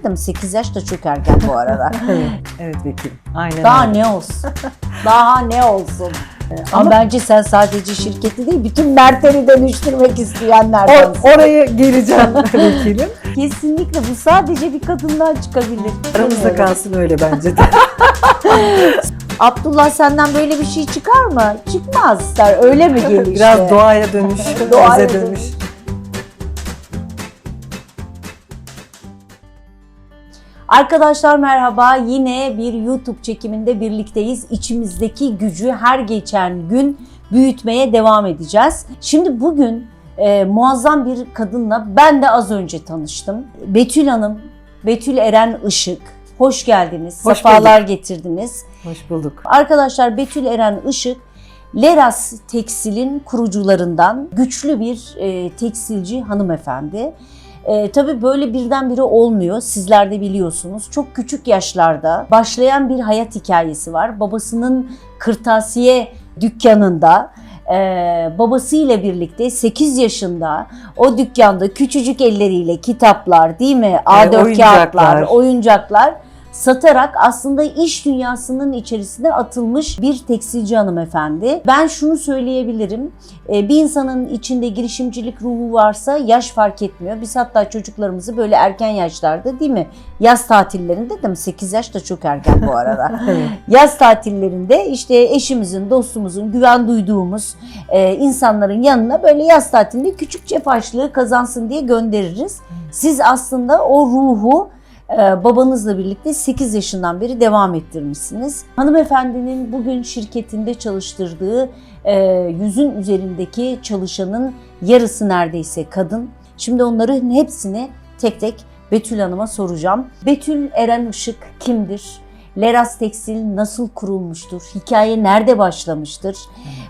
dedim 8 yaş da çok erken bu arada. Evet, vekilim. Aynen Daha öyle. ne olsun? Daha ne olsun? Ama, Ama- bence sen sadece şirketi değil, bütün Mert'leri dönüştürmek isteyenlerden. O- oraya geleceğim vekilim. Kesinlikle bu sadece bir kadından çıkabilir. Aramızda kalsın öyle bence de. Abdullah senden böyle bir şey çıkar mı? Çıkmaz. Öyle mi gelişti? Biraz doğaya dönüş, Doğaya dönüş. Arkadaşlar merhaba. Yine bir YouTube çekiminde birlikteyiz. İçimizdeki gücü her geçen gün büyütmeye devam edeceğiz. Şimdi bugün e, muazzam bir kadınla ben de az önce tanıştım. Betül Hanım, Betül Eren Işık. Hoş geldiniz. Hoş Sefalar getirdiniz. Hoş bulduk. Arkadaşlar Betül Eren Işık Leras Tekstil'in kurucularından güçlü bir e, tekstilci hanımefendi. E, tabii böyle birdenbire olmuyor. Sizler de biliyorsunuz. Çok küçük yaşlarda başlayan bir hayat hikayesi var. Babasının kırtasiye dükkanında e, babasıyla birlikte 8 yaşında o dükkanda küçücük elleriyle kitaplar değil mi? A4 oyuncaklar. kağıtlar, oyuncaklar satarak aslında iş dünyasının içerisine atılmış bir tekstilci hanımefendi. Ben şunu söyleyebilirim. e, Bir insanın içinde girişimcilik ruhu varsa yaş fark etmiyor. Biz hatta çocuklarımızı böyle erken yaşlarda değil mi? Yaz tatillerinde de mi? 8 yaş da çok erken bu arada. Yaz tatillerinde işte eşimizin, dostumuzun, güven duyduğumuz e, insanların yanına böyle yaz tatilinde küçük cep harçlığı kazansın diye göndeririz. Siz aslında o ruhu babanızla birlikte 8 yaşından beri devam ettirmişsiniz. Hanımefendinin bugün şirketinde çalıştırdığı e, yüzün üzerindeki çalışanın yarısı neredeyse kadın. Şimdi onların hepsini tek tek Betül Hanım'a soracağım. Betül Eren Işık kimdir? Leras Tekstil nasıl kurulmuştur? Hikaye nerede başlamıştır?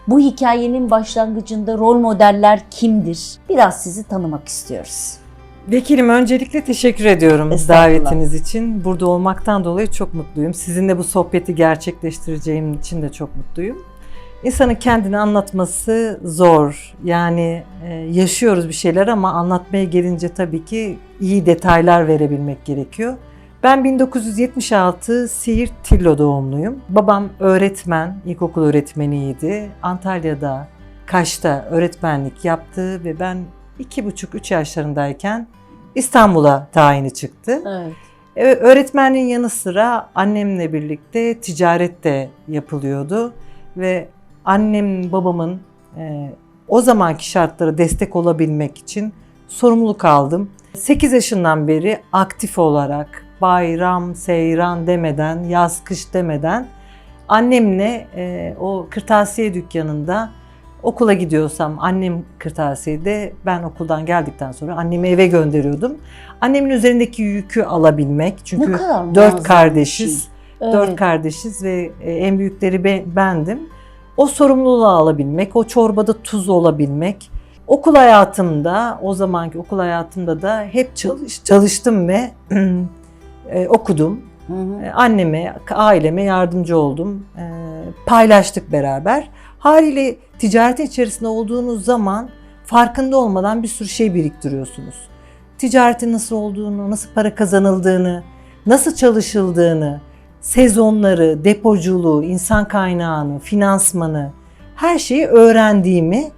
Bu hikayenin başlangıcında rol modeller kimdir? Biraz sizi tanımak istiyoruz. Vekilim öncelikle teşekkür ediyorum davetiniz için. Burada olmaktan dolayı çok mutluyum. Sizinle bu sohbeti gerçekleştireceğim için de çok mutluyum. İnsanın kendini anlatması zor. Yani e, yaşıyoruz bir şeyler ama anlatmaya gelince tabii ki iyi detaylar verebilmek gerekiyor. Ben 1976 Siirt Tillo doğumluyum. Babam öğretmen, ilkokul öğretmeniydi. Antalya'da, Kaş'ta öğretmenlik yaptı ve ben iki buçuk üç yaşlarındayken İstanbul'a tayini çıktı. Evet. Evet, öğretmenliğin yanı sıra annemle birlikte ticaret de yapılıyordu ve annem babamın e, o zamanki şartlara destek olabilmek için sorumluluk aldım. 8 yaşından beri aktif olarak bayram, seyran demeden, yaz kış demeden annemle e, o kırtasiye dükkanında okula gidiyorsam annem kırtasiyede ben okuldan geldikten sonra annemi eve gönderiyordum. Annemin üzerindeki yükü alabilmek çünkü dört bir kardeşiz. şey. Dört Evet. kardeşiz ve e, en büyükleri be- bendim. O sorumluluğu alabilmek, o çorbada tuz olabilmek. Okul hayatımda, o zamanki okul hayatımda da hep çalış, çalıştım ve e, okudum. Hı hı. E, Anneme, aileme yardımcı oldum. E, Paylaştık beraber. Haliyle ticaretin içerisinde olduğunuz zaman farkında olmadan bir sürü şey biriktiriyorsunuz. Ticaretin nasıl olduğunu, nasıl para kazanıldığını, nasıl çalışıldığını, sezonları, depoculuğu, insan kaynağını, finansmanı her şeyi öğrendiğimi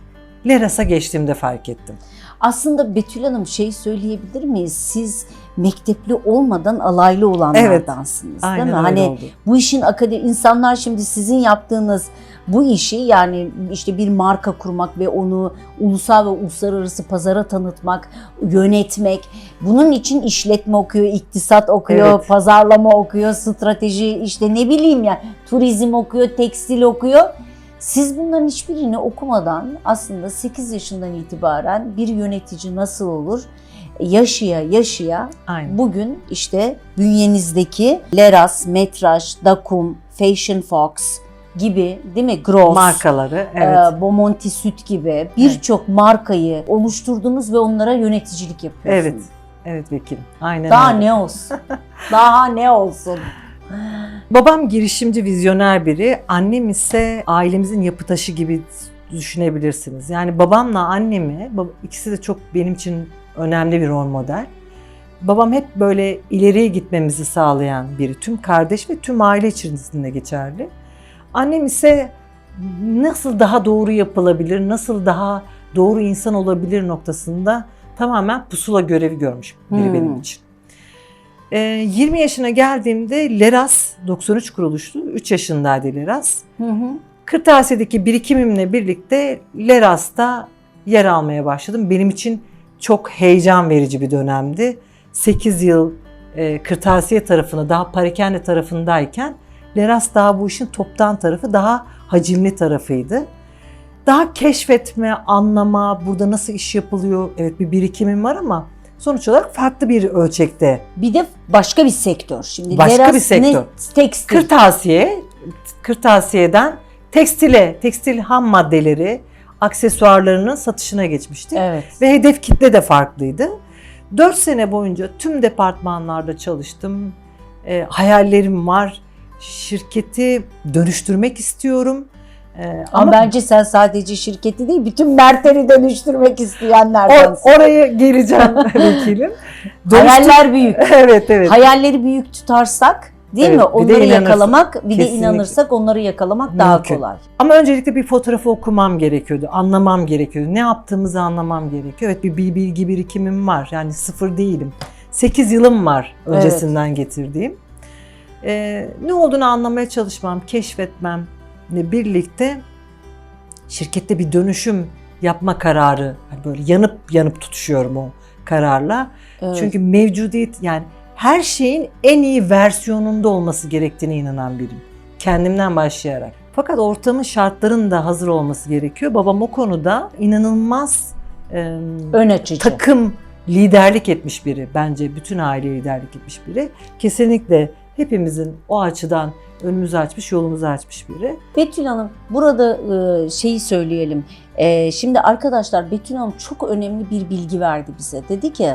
Leras'a geçtiğimde fark ettim. Aslında Betül Hanım şey söyleyebilir miyiz? Siz mektepli olmadan alaylı olanlardansınız değil mi? Hani oldu. bu işin akademi insanlar şimdi sizin yaptığınız bu işi yani işte bir marka kurmak ve onu ulusal ve uluslararası pazara tanıtmak, yönetmek, bunun için işletme okuyor, iktisat okuyor, Evet. pazarlama okuyor, strateji işte ne bileyim ya turizm okuyor, tekstil okuyor. Siz bunların hiçbirini okumadan aslında 8 yaşından itibaren bir yönetici nasıl olur? Yaşaya yaşaya Aynen. Bugün işte bünyenizdeki Leras, Metraş, Dakum, Fashion Fox gibi değil mi? Gross, Markaları, evet. e, Bomonti Süt gibi birçok markayı oluşturdunuz ve onlara yöneticilik yapıyorsunuz. Evet. Evet vekilim. Aynen Daha öyle. ne olsun? Daha ne olsun? Babam girişimci, vizyoner biri. Annem ise ailemizin yapı taşı gibi düşünebilirsiniz. Yani babamla annemi, ikisi de çok benim için önemli bir rol model. babam hep böyle ileriye gitmemizi sağlayan biri. Tüm kardeş ve tüm aile içerisinde geçerli. Annem ise nasıl daha doğru yapılabilir, nasıl daha doğru insan olabilir noktasında tamamen pusula görevi görmüş biri Hmm. benim için. Ee, 20 yaşına geldiğimde Leras 93 kuruluştu. 3 yaşındaydı Leras. Hı hı. Kırtasiye'deki birikimimle birlikte Leras'ta yer almaya başladım. Benim için çok heyecan verici bir dönemdi. 8 yıl e, kırtasiye tarafını daha parakende tarafındayken Leras daha bu işin toptan tarafı daha hacimli tarafıydı. Daha keşfetme, anlama, burada nasıl iş yapılıyor, evet bir birikimim var ama sonuç olarak farklı bir ölçekte. Bir de başka bir sektör. Şimdi Başka Leras bir sektör. Ne? Tekstil. Kırtasiye, kırtasiyeden tekstile, tekstil ham maddeleri, aksesuarlarının satışına geçmiştik. Evet. Ve hedef kitle de farklıydı. 4 sene boyunca tüm departmanlarda çalıştım. E, hayallerim var. Şirketi dönüştürmek istiyorum. E, Ama, bence sen sadece şirketi değil, bütün Mertleri dönüştürmek isteyenlerdensin. oraya geleceğim vekilim. Dönüştür- Hayaller büyük. evet evet. Hayalleri büyük tutarsak değil Evet, mi? bir Onları inanırsak. yakalamak, bir de inanırsak onları yakalamak daha Mümkün. kolay. Ama öncelikle bir fotoğrafı okumam gerekiyordu, anlamam gerekiyordu. Ne yaptığımızı anlamam gerekiyor. Evet bir bil- bilgi birikimim var. Yani sıfır değilim. 8 yılım var öncesinden getirdiğim. Ee, ne olduğunu anlamaya çalışmam, keşfetmemle birlikte şirkette bir dönüşüm yapma kararı. Hani böyle yanıp yanıp tutuşuyorum o kararla. Evet. Çünkü mevcudiyet yani her şeyin en iyi versiyonunda olması gerektiğine inanan biriyim. Kendimden başlayarak. Fakat ortamın şartların da hazır olması gerekiyor. Babam o konuda inanılmaz e, ön açıcı. takım liderlik etmiş biri. Bence bütün aile liderlik etmiş biri. Kesinlikle hepimizin o açıdan önümüzü açmış, yolumuzu açmış biri. Betül Hanım burada e, şeyi söyleyelim. E, şimdi arkadaşlar Betül Hanım çok önemli bir bilgi verdi bize. Dedi ki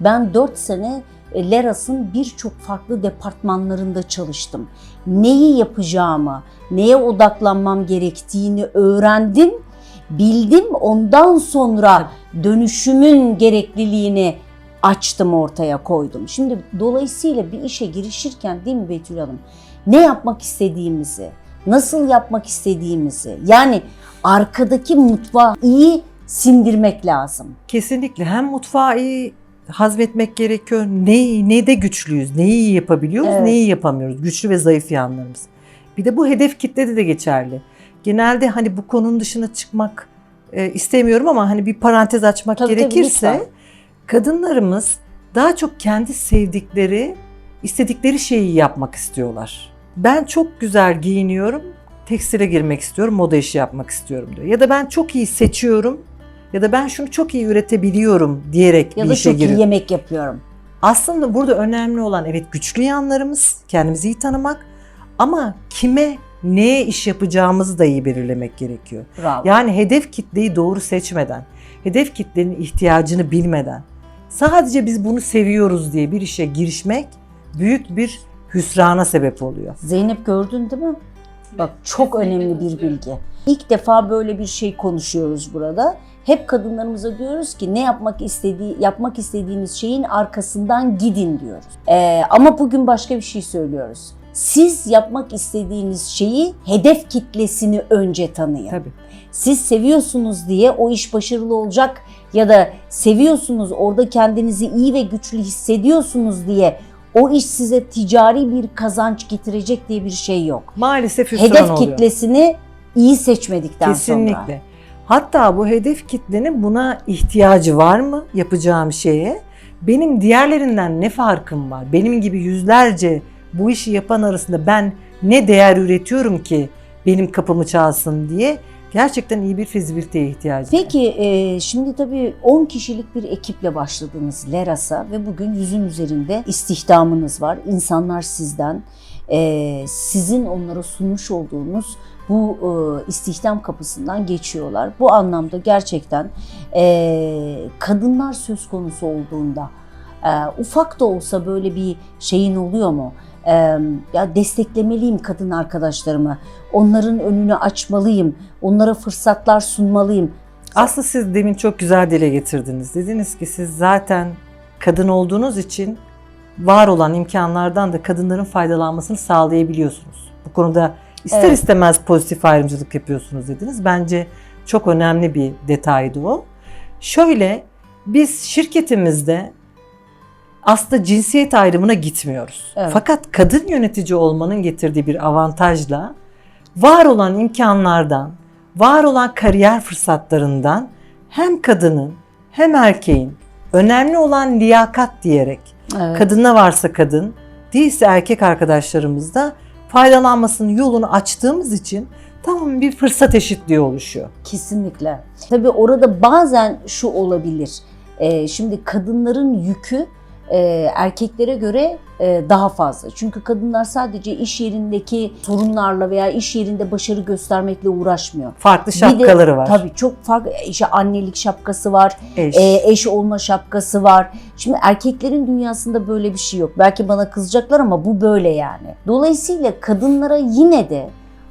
ben 4 sene e, Leras'ın birçok farklı departmanlarında çalıştım. Neyi yapacağımı, neye odaklanmam gerektiğini öğrendim, bildim. Ondan sonra dönüşümün gerekliliğini açtım ortaya koydum. Şimdi dolayısıyla bir işe girişirken değil mi Betül Hanım? Ne yapmak istediğimizi, nasıl yapmak istediğimizi yani arkadaki mutfağı iyi sindirmek lazım. Kesinlikle hem mutfağı iyi hazmetmek gerekiyor. Ne, ne de güçlüyüz, neyi iyi yapabiliyoruz, Evet. neyi yapamıyoruz. Güçlü ve zayıf yanlarımız. Bir de bu hedef kitlede de geçerli. Genelde hani bu konunun dışına çıkmak e, istemiyorum ama hani bir parantez açmak Tabii, tabii, gerekirse lütfen. Kadınlarımız daha çok kendi sevdikleri, istedikleri şeyi yapmak istiyorlar. Ben çok güzel giyiniyorum, tekstile girmek istiyorum, moda işi yapmak istiyorum diyor. Ya da ben çok iyi seçiyorum ya da ben şunu çok iyi üretebiliyorum diyerek Ya bir da işe çok iyi giriyor. yemek yapıyorum. Aslında burada önemli olan evet güçlü yanlarımız, kendimizi iyi tanımak ama kime, neye iş yapacağımızı da iyi belirlemek gerekiyor. Bravo. Yani hedef kitleyi doğru seçmeden, hedef kitlenin ihtiyacını bilmeden, sadece biz bunu seviyoruz diye bir işe girişmek büyük bir hüsrana sebep oluyor. Zeynep gördün değil mi? Bak çok önemli bir bilgi. İlk defa böyle bir şey konuşuyoruz burada. Hep kadınlarımıza diyoruz ki ne yapmak istediği yapmak istediğiniz şeyin arkasından gidin diyoruz. Ee, ama bugün başka bir şey söylüyoruz. Siz yapmak istediğiniz şeyi hedef kitlesini önce tanıyın. Tabii. Siz seviyorsunuz diye o iş başarılı olacak ya da seviyorsunuz orada kendinizi iyi ve güçlü hissediyorsunuz diye o iş size ticari bir kazanç getirecek diye bir şey yok. Maalesef Hedef oluyor. kitlesini iyi seçmedikten Kesinlikle. sonra. Hatta bu hedef kitlenin buna ihtiyacı var mı yapacağım şeye? Benim diğerlerinden ne farkım var? Benim gibi yüzlerce bu işi yapan arasında ben ne değer üretiyorum ki benim kapımı çalsın diye gerçekten iyi bir fizibiliteye ihtiyacı var. Peki e, şimdi tabii 10 kişilik bir ekiple başladınız Leras'a ve bugün yüzün üzerinde istihdamınız var. İnsanlar sizden, e, sizin onlara sunmuş olduğunuz bu e, istihdam kapısından geçiyorlar. Bu anlamda gerçekten e, kadınlar söz konusu olduğunda e, ufak da olsa böyle bir şeyin oluyor mu? E, ya desteklemeliyim kadın arkadaşlarımı, onların önünü açmalıyım, onlara fırsatlar sunmalıyım. Aslında siz demin çok güzel dile getirdiniz. Dediniz ki siz zaten kadın olduğunuz için var olan imkanlardan da kadınların faydalanmasını sağlayabiliyorsunuz. Bu konuda ister Evet. istemez pozitif ayrımcılık yapıyorsunuz dediniz. Bence çok önemli bir detaydı o. Şöyle biz şirketimizde aslında cinsiyet ayrımına gitmiyoruz. Evet. Fakat kadın yönetici olmanın getirdiği bir avantajla var olan imkanlardan, var olan kariyer fırsatlarından hem kadının hem erkeğin önemli olan liyakat diyerek Evet. kadına varsa kadın, değilse erkek arkadaşlarımız da faydalanmasının yolunu açtığımız için tamam bir fırsat eşitliği oluşuyor. Kesinlikle. Tabii orada bazen şu olabilir. Ee, şimdi kadınların yükü erkeklere göre e, daha fazla. Çünkü kadınlar sadece iş yerindeki sorunlarla veya iş yerinde başarı göstermekle uğraşmıyor. Farklı Bir de- şapkaları var. Tabii çok farklı. İşte annelik şapkası var, Eş. e, eş olma şapkası var. Şimdi erkeklerin dünyasında böyle bir şey yok. Belki bana kızacaklar ama bu böyle yani. Dolayısıyla kadınlara yine de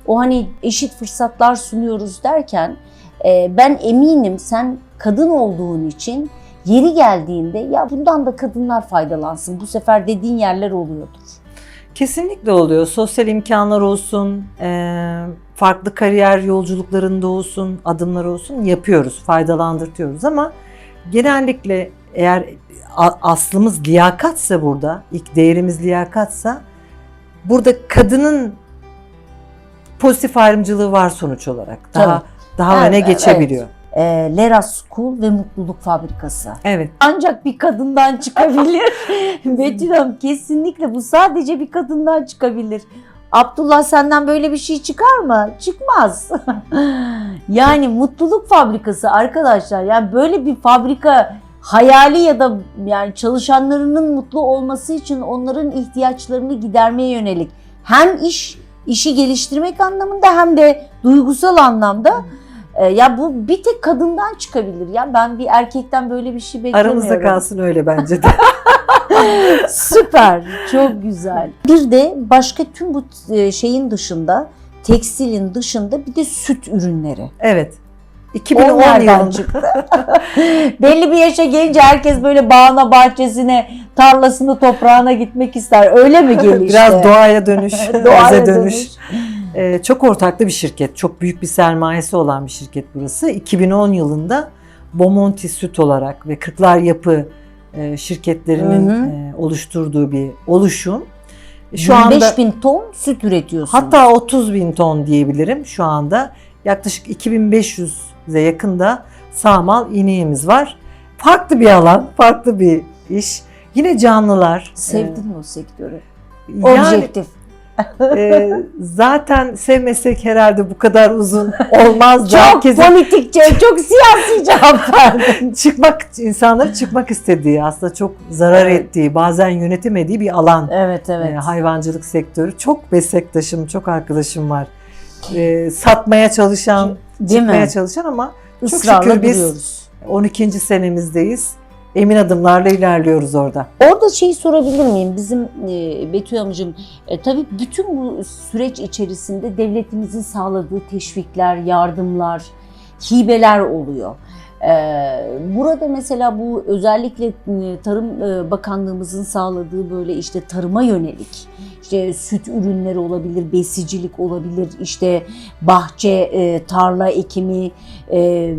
o hani eşit fırsatlar sunuyoruz derken e, ben eminim sen kadın olduğun için yeri geldiğinde ya bundan da kadınlar faydalansın. Bu sefer dediğin yerler oluyordur. Kesinlikle oluyor. Sosyal imkanlar olsun, eee, farklı kariyer yolculuklarında olsun, adımlar olsun yapıyoruz, faydalandırtıyoruz ama genellikle eğer aslımız liyakatsa burada, ilk değerimiz liyakatsa burada kadının pozitif ayrımcılığı var sonuç olarak. Daha Tabii. daha Evet, öne evet. E, Lera School ve Mutluluk Fabrikası. Evet. ancak bir kadından çıkabilir. Betül Hanım kesinlikle bu sadece bir kadından çıkabilir. Abdullah senden böyle bir şey çıkar mı? Çıkmaz. yani mutluluk fabrikası arkadaşlar. Yani böyle bir fabrika hayali ya da yani çalışanlarının mutlu olması için onların ihtiyaçlarını gidermeye yönelik hem iş işi geliştirmek anlamında hem de duygusal anlamda e, ya bu bir tek kadından çıkabilir ya. Ben bir erkekten böyle bir şey beklemiyorum. Aramızda kalsın öyle bence de. Süper, çok güzel. Bir de başka tüm bu e, şeyin dışında, tekstilin dışında bir de süt ürünleri. evet. O 2010 nereden çıktı? Belli bir yaşa gelince herkes böyle bağına, bahçesine, tarlasını, toprağına gitmek ister. Öyle mi gelişti? biraz doğaya dönüş, Doğaya öze dönüş. Ee, çok ortaklı bir şirket. Çok büyük bir sermayesi olan bir şirket burası. 2010 yılında Bomonti Süt olarak ve Kırklar Yapı e, şirketlerinin Hı hı. e, oluşturduğu bir oluşum. Şu 25 anda bin ton süt üretiyorsunuz. hatta 30 bin ton diyebilirim şu anda. Yaklaşık 2500'e yakında sağmal ineğimiz var. Farklı bir alan, farklı bir iş. Yine canlılar. Sevdin mi o sektörü? Yani- Objektif. Ee, zaten sevmesek herhalde bu kadar uzun olmazdı. Çok Herkesin politikçe, çok siyasi cevap çıkmak, insanların çıkmak istediği, aslında çok zarar Evet. ettiği, bazen yönetemediği bir alan. Evet, evet. Ee, hayvancılık sektörü. Çok meslektaşım, çok arkadaşım var. Ee, satmaya çalışan, Değil çıkmaya mi? çalışan ama Israrla şükür biz- duruyoruz. 12. senemizdeyiz. Emin adımlarla ilerliyoruz orada. Orada şeyi sorabilir miyim? Bizim e, Betül Hanımcığım, e, tabii bütün bu süreç içerisinde devletimizin sağladığı teşvikler, yardımlar, hibeler oluyor. E, burada mesela bu özellikle e, Tarım e, Bakanlığımızın sağladığı böyle işte tarıma yönelik işte süt ürünleri olabilir, besicilik olabilir, işte bahçe, e, tarla ekimi, e,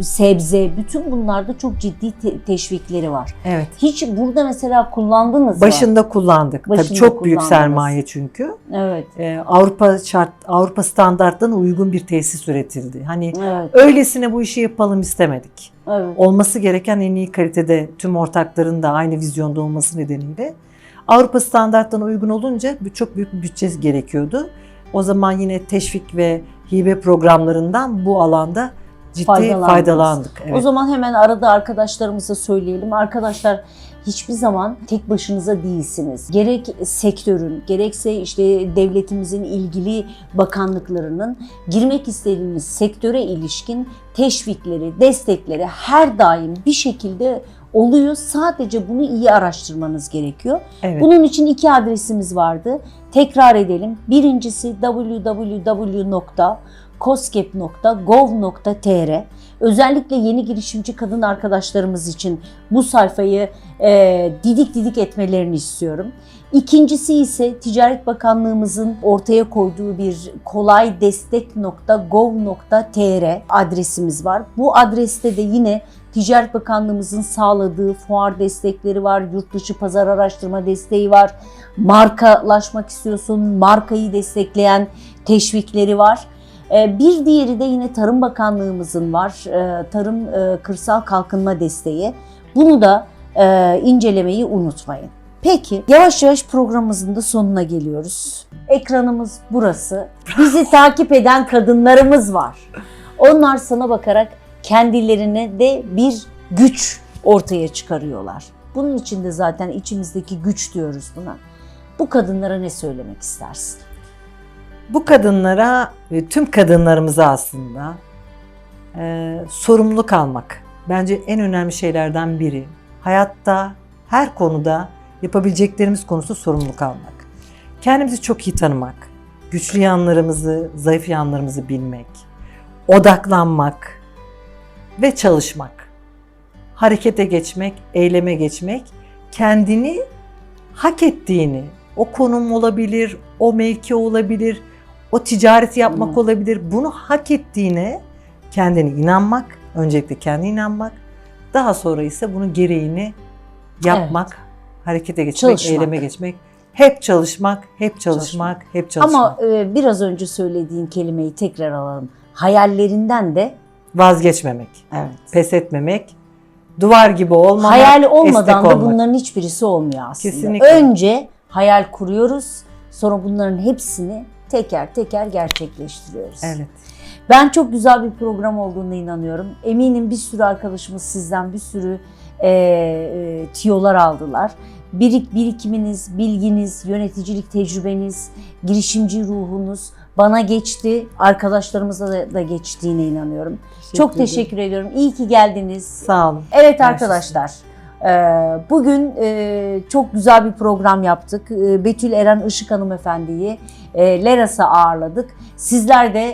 sebze, bütün bunlarda çok ciddi te- teşvikleri var. Evet. Hiç burada mesela kullandınız mı? Başında kullandık. Başında Tabii çok büyük sermaye çünkü. Evet. Ee, Avrupa şart Avrupa standartlarına uygun bir tesis üretildi. Hani Evet. öylesine bu işi yapalım istemedik. Evet. Olması gereken en iyi kalitede tüm ortakların da aynı vizyonda olması nedeniyle Avrupa standartlarına uygun olunca çok büyük bir bütçe gerekiyordu. O zaman yine teşvik ve hibe programlarından bu alanda ciddi faydalandık. Evet. O zaman hemen arada arkadaşlarımıza söyleyelim. Arkadaşlar hiçbir zaman tek başınıza değilsiniz. Gerek sektörün, gerekse işte devletimizin ilgili bakanlıklarının girmek istediğiniz sektöre ilişkin teşvikleri, destekleri her daim bir şekilde oluyor. Sadece bunu iyi araştırmanız gerekiyor. evet. Bunun için iki adresimiz vardı. Tekrar edelim. Birincisi koskep.gov.tr Özellikle yeni girişimci kadın arkadaşlarımız için bu sayfayı e, didik didik etmelerini istiyorum. İkincisi ise Ticaret Bakanlığımızın ortaya koyduğu bir kolaydestek.gov.tr adresimiz var. Bu adreste de yine Ticaret Bakanlığımızın sağladığı fuar destekleri var, yurt dışı pazar araştırma desteği var, markalaşmak istiyorsun, markayı destekleyen teşvikleri var. Ee, Bir diğeri de yine Tarım Bakanlığımızın var, Ee, Tarım e, Kırsal Kalkınma Desteği. Bunu da e, incelemeyi unutmayın. Peki yavaş yavaş programımızın da sonuna geliyoruz. Ekranımız burası. Bizi takip eden kadınlarımız var. Onlar sana bakarak kendilerine de bir güç ortaya çıkarıyorlar. Bunun için de zaten içimizdeki güç diyoruz buna. Bu kadınlara ne söylemek istersin? Bu kadınlara ve tüm kadınlarımıza aslında e, sorumluluk almak bence en önemli şeylerden biri. Hayatta her konuda yapabileceklerimiz konusu sorumluluk almak. Kendimizi çok iyi tanımak, güçlü yanlarımızı, zayıf yanlarımızı bilmek, odaklanmak ve çalışmak. Harekete geçmek, eyleme geçmek, kendini hak ettiğini, o konum olabilir, o mevki olabilir, o ticareti yapmak Hmm. olabilir. Bunu hak ettiğine kendine inanmak, öncelikle kendine inanmak, daha sonra ise bunun gereğini yapmak, harekete geçmek, Çalışmak. eyleme geçmek. Hep çalışmak, hep çalışmak, hep çalışmak. Ama e, biraz önce söylediğin kelimeyi tekrar alalım. Hayallerinden de Vazgeçmemek, evet. pes etmemek, duvar gibi olmamak, Hayali olmadan da olmak. bunların hiçbirisi olmuyor aslında. Kesinlikle. Önce hayal kuruyoruz, sonra bunların hepsini teker teker gerçekleştiriyoruz. Evet. Ben çok güzel bir program olduğuna inanıyorum. Eminim bir sürü arkadaşımız sizden bir sürü e, e, tiyolar aldılar. Birik, birikiminiz, bilginiz, yöneticilik tecrübeniz, girişimci ruhunuz bana geçti. Arkadaşlarımıza da, da geçtiğine inanıyorum. çok ederim. teşekkür ediyorum. İyi ki geldiniz. Sağ olun. Evet Mersi. arkadaşlar. e, Bugün e, çok güzel bir program yaptık. E, Betül Eren Işık hanımefendiyi Leras'a ağırladık. Sizler de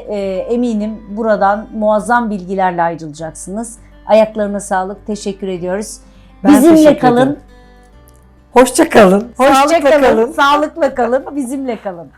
eminim buradan muazzam bilgilerle ayrılacaksınız. Ayaklarına sağlık. Teşekkür ediyoruz. Ben Bizimle teşekkür kalın. ederim. Hoşça kalın. Hoşça Sağlıkla kalın. kalın. Sağlıkla kalın. Bizimle kalın.